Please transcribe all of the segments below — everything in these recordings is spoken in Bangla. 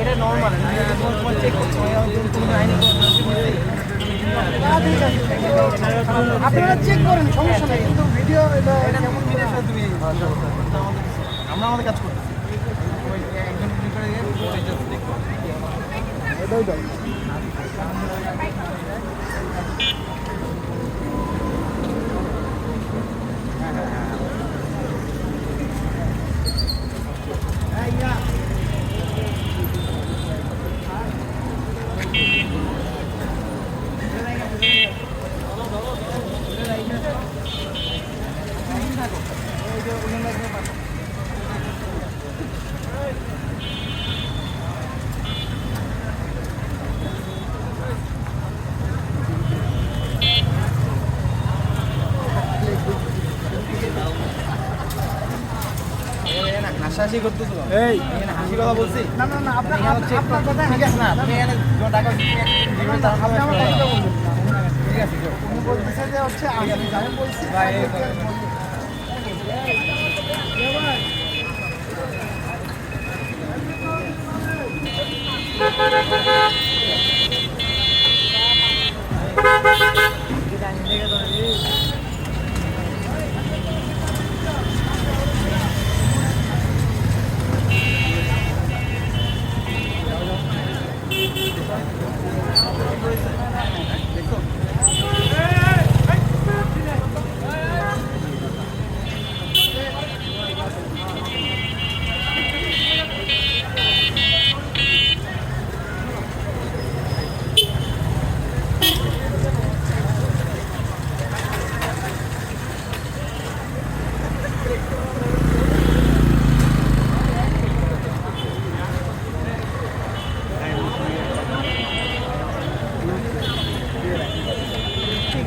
এটা নর্মাল চেক করছি চেক করেন নাই। কিন্তু এটা তুমি আমরা আমাদের কাজ হাসাহাসি করতেছো এই। হাসি কথা বলছি। না না না আপনার এখানে check আপনার কথা ঠিক আছে না? তুমি এখানে টাকা আপনি। ঠিক আছে। উনি বলতেছে যে হচ্ছে আমি আমি বলছি ভাই,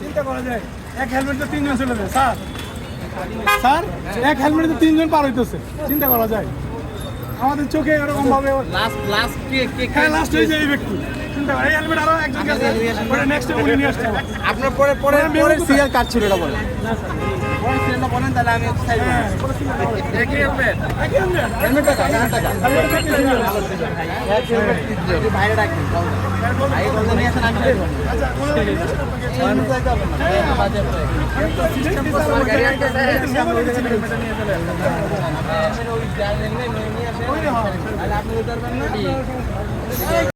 চিন্তা করা যায় এক হেলমেটে তিনজন চলে যায় স্যার। স্যার এক হেলমেটে তিনজন পার হইতেছে চিন্তা করা যায়। আমাদের চোখে এরকম ভাবে লাস্ট লাস্ট কে কে লাস্ট হয়ে যায় এই ব্যক্তি। চিন্তা এই হেলমেট আরও একজন গেছে ওটা নেক্সট উনি নিয়ে আসতে আপনার পরে পরে পরে? সিরিয়াল কাট ছিল এটা বলেন পরে সিরিয়ালটা বলেন তাহলে আমি একটু সাইড হ্যাঁ, হেলমেট একই helmet। হেলমেট টাকা হেলমেট টাকা হেলমেট বাইরে রাখবেন ভাই বলতে নিয়ে আসেন আমি দেখব আচ্ছা, ওরা নিয়ে আসতে হবে। আমার গাড়ি আনতে চাই। মেমো দিচ্ছে না। ওই জানেন না নিয়ে আসেন ওই হয়। তাহলে আপনি না